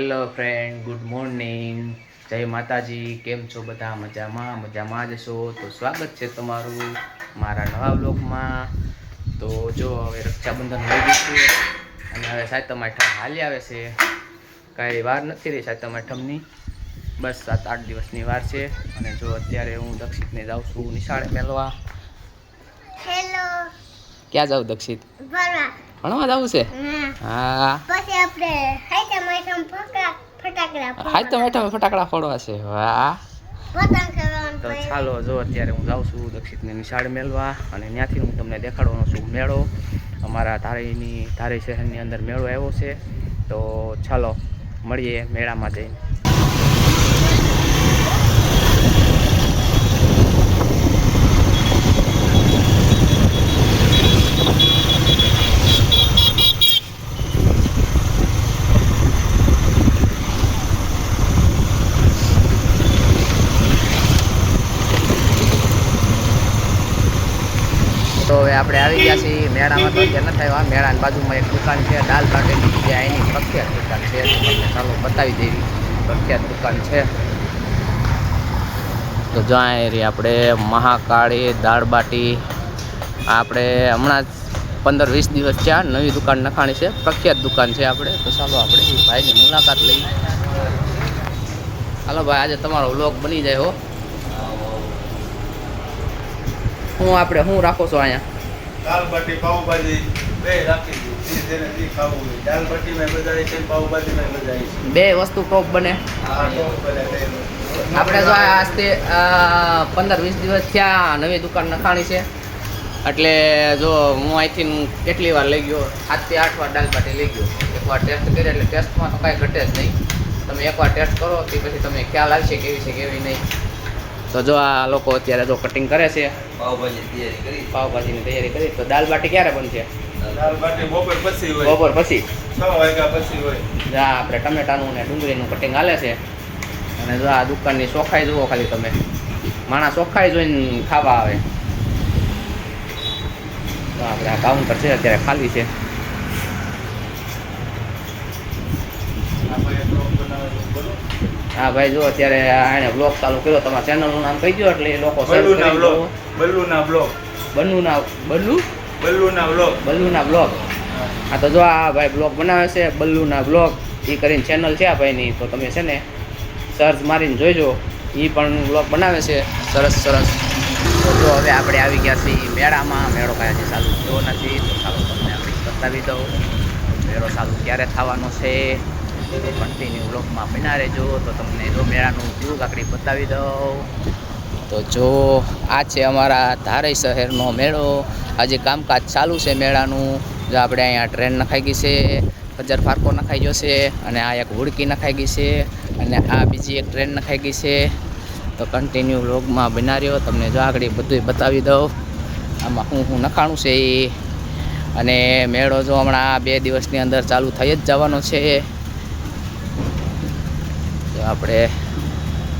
Hello friend good morning જય માતાજી. કેમ છો બધા? મજામાં? મજામાં જ છો? તો સ્વાગત છે તમારું મારા નવા બ્લોગમાં તો જો હવે રક્ષાબંધન હોય ગયું છે અને હવે સાતમ આઠમ હાલી આવે છે. કાંઈ વાર નથી રહી સાતમ આઠમની. બસ સાત આઠ દિવસની વાર છે. અને જો અત્યારે હું દક્ષિતને જાઉં છું નિશાળે મેળવા હેલો ક્યાં જાઉં દક્ષિત? ભરવા ભણવા જવું છે? હા. પછી આપણે માઈટમ ફટા ફટાકડા સાતમ આઠમ ફટાકડા ફોડવા છે વાહ. તો ચાલો જો અત્યારે હું જાઉં છું દક્ષિણની નિશાળ મેળવા અને ત્યાંથી હું તમને દેખાડવાનો છું મેળો. અમારા ધારીની ધારી શહેરની અંદર મેળો આવ્યો છે. તો ચાલો મળીએ મેળામાં જઈને. તો હવે આપણે આવી ગયા છીએ મેળામાં તો અત્યારે નથી આવ્યા મેળાની બાજુમાં એક દુકાન છે, દાલ બાટેની જે એની પ્રખ્યાત દુકાન છે. તમને ચાલો બતાવી દેવી પ્રખ્યાત દુકાન છે. તો જ્યાં રહી આપણે મહાકાળી દાળ બાટી. આપણે હમણાં જ પંદર વીસ દિવસ થયા, નવી દુકાન નખાણી છે, પ્રખ્યાત દુકાન છે આપણે. તો ચાલો આપણે ભાઈની મુલાકાત લઈ હાલો ભાઈ, આજે તમારો વ્લોગ બની જાય હો. હું આપણે હું રાખો છો અહીંયા. દાલ બાટી પાઉભાજી બે રાખી દાલ છે છે. બે વસ્તુ ટોપ બને. ટોપ આપણે જો આ આજથી પંદર વીસ દિવસ થયા નવી દુકાન નખાણી છે. એટલે જો હું અહીંથી કેટલી વાર લઈ ગયો? સાતથી આઠ વાર દાલ બાટી લઈ ગયો. એકવાર ટેસ્ટ કરી એટલે ટેસ્ટમાં તો કાંઈ ઘટે જ નહીં. તમે એકવાર ટેસ્ટ કરો તે પછી તમને ખ્યાલ આવશે કેવી છે કેવી નહીં. તો જો આ લોકો અત્યારે જો કટિંગ કરે છે પાવભાજી તૈયારી કરી પાવભાજીની તૈયારી કરી તો દાલ બાટી ક્યારે બનશે? દાલ બાટી બપોર પછી હોય. બપોર પછી? છ વાગ્યા પછી હોય. જ્યાં આપણે ટમેટાનું ને ડુંગળીનું કટિંગ હાલે છે. અને જો આ દુકાનની ચોખાઈ જુઓ ખાલી તમે. માણસ ચોખાઈ જોઈને ખાવા આવે. તો આપણે આ કાઉન્ટર છે અત્યારે ખાલી છે આપણે ટોપ બનાવે છે બોલો હા ભાઈ જો અત્યારે આને બ્લોગ ચાલુ કર્યો તમારા ચેનલનું નામ કહી દો એટલે એ લોકો બલ્લુના બ્લોગ. બલ્લુના બલ્લુ? બલ્લુના બ્લોગ બલ્લુના બ્લોગ હા. તો જો આ ભાઈ બ્લોગ બનાવે છે બલ્લુના બ્લોગ એ કરીને ચેનલ છે આ ભાઈની તો તમે છે ને સર્ચ મારીને જોઈજો એ પણ બ્લોગ બનાવે છે સરસ સરસ. તો જો હવે આપણે આવી ગયા છીએ મેળામાં મેળો કયા છે ચાલુ થયો નથી તો ચાલો તમને આપણે બતાવી દઉં. મેળો ચાલુ ક્યારે થવાનો છે? તો કન્ટિન્યુ બ્લોગમાં બના રહેજો. તો તમને જો મેળાનું વ્યૂ કાકડી બતાવી દઉં. તો જો આ છે અમારા ધારે શહેરનો મેળો. આજે કામકાજ ચાલુ છે મેળાનું. જો આપણે અહીંયા ટ્રેન નખાઈ ગઈ છે ખજર ફારકો નખાઈ ગયો છે અને આ એક હુડકી નખાઈ ગઈ છે અને આ બીજી એક ટ્રેન નખાઈ ગઈ છે. તો કન્ટિન્યુ વ્લોગમાં બનાર્યો તમને જો આગળ બધું બતાવી દઉં. આમાં હું હું નખાણું છે એ. અને મેળો જો હમણાં બે દિવસની અંદર ચાલુ થઈ જ જવાનો છે. જો આપણે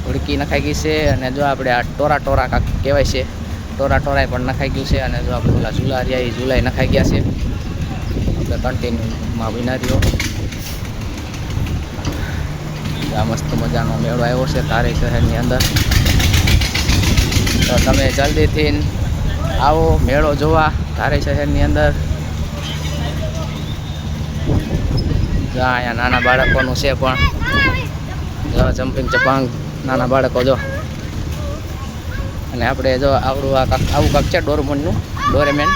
ઉડકી નખાઈ ગઈ છે અને જો આપણે આ ટોરા ટોરા કાંક કહેવાય છે, ટોરા ટોરાય પણ નખાઈ ગયું છે અને જો આપણે ઓલા ઝૂલા રહ્યા એ ઝૂલાય નખાઈ ગયા છે. આપણે કન્ટિન્યુમાં વિનારીઓ. આ મસ્ત મજાનો મેળો આવ્યો છે તારે શહેરની અંદર. તો તમે જલ્દીથી આવો મેળો જોવા તારે શહેરની અંદર. જ્યાં અહીંયા નાના બાળકોનું છે પણ જમ્પિંગ ચપાંગ નાના બાળકો જો. અને આપણે જો આવડું આ આવું કાંક છે ડોરમોનનું, ડોરેમેન.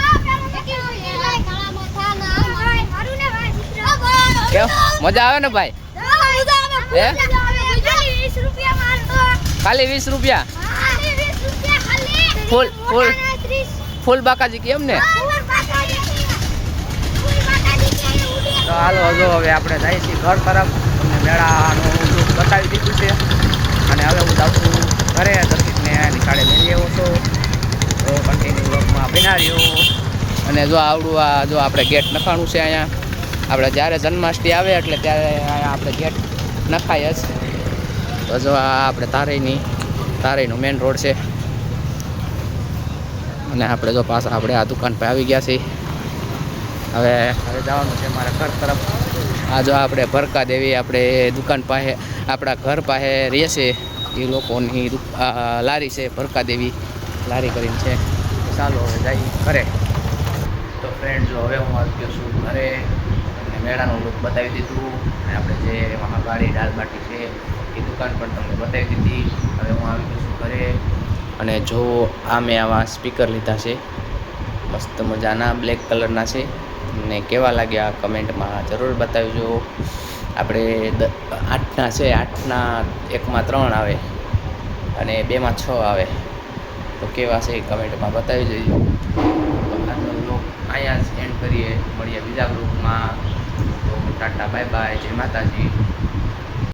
મજા આવે ને ભાઈ? ખાલી વીસ રૂપિયા? ફૂલ ફૂલ ફૂલ બાકાજી કેમ ને? તો હાલો, જો હવે આપણે જઈશું ઘર તરફ. મેળાનું બતાવી દીધું છે. અને હવે હું જાઉં છું ઘરે, દર્શિતને નિશાળે લઈ આવ્યો છું. તો કન્ટિન્યુ બ્લોગમાં બનાવ્યો અને જો આવડું આ, જો આપણે ગેટ નખાણું છે અહીંયા. આપણે જ્યારે જન્માષ્ટમી આવે એટલે ત્યારે આપણે ગેટ નખાય જ. તો જો આ આપણે તારેની, તારેનો મેઇન રોડ છે. અને આપણે જો પાછા, આપણે આ દુકાન પર આવી ગયા છીએ. હવે હવે જવાનું છે મારે ઘર તરફ. આ જો આપણે ભરકા દેવી આપણે દુકાન પાસે આપણા ઘર પાસે રહેશે એ લોકોની લારી છે ભરકા દેવી લારી કરીને છે. ચાલો હવે જઈ ઘરે. તો ફ્રેન્ડ જો હવે હું આવી ગયો છું ઘરે અને મેળાનું લુક બતાવી દીધું. અને આપણે જે મહાકાળી દાલ બાટી છે એ દુકાન પણ તમને બતાવી દીધી. હવે હું આવી ગયો છું ઘરે. અને જો આ મેં આવા સ્પીકર લીધા છે. મસ્ત મજાના બ્લેક કલરના છે. ને કેવા લાગ્યા કમેન્ટમાં જરૂર બતાવજો. આપણે આઠના છે, આઠના એકમાં ત્રણ આવે અને બેમાં છ આવે. તો કેવા છે એ કમેન્ટમાં બતાવી જોઈએ આજનો બ્લોગ અહીંયા જ એન્ડ કરીએ. મળીએ બીજા ગ્રુપમાં તો ટાટા બાય બાય જય માતાજી.